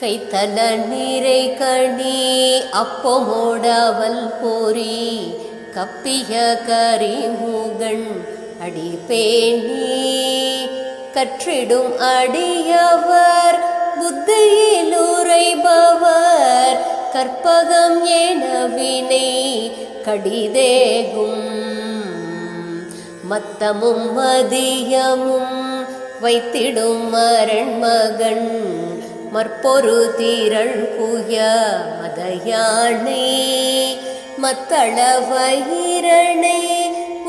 கைத்தல நீரை கணி அப்பமோடவல் போரி கப்பிய கரிமுகன் அடிபேணி கற்றிடும் அடியவர் புத்தியில் உரைபவர் கற்பகம் எனவினை கடிதேகும். மத்தமும் மதியமும் வைத்திடும் மரண்மகன் மற்பொரு தீரள் குய மதயானை மத்தள வயிரணை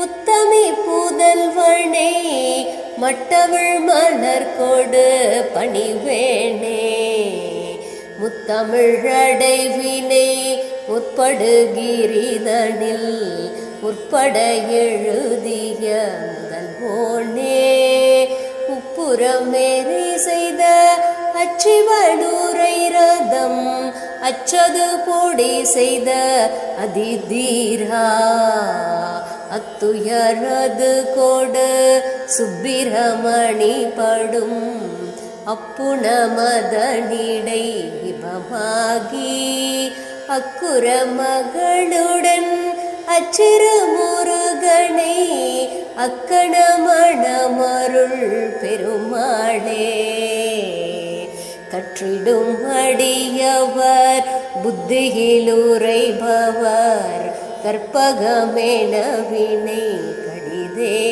உத்தமி புதல்வனே மட்டவள் மலர் கொடு பணிவேணே முத்தமிழடைவினை முற்படுகிரிதனில் முற்பட எழுதிய முதல் போனே உப்புறமேறி செய்த அச்சிவடூரை ரதம் அச்சது போடி செய்த அதிதீரா. அத்துயரது கோடு சுப்பிரமணி படும். அப்புணமதனிடை இபமாகி அக்குற மகளுடன் அச்சிறு முருகனை அக்கணமணமருள் பெருமாளே. கற்றிடும் அடியவர் புத்தியில் உரைபவர் கற்பகமென வினை கடிதே.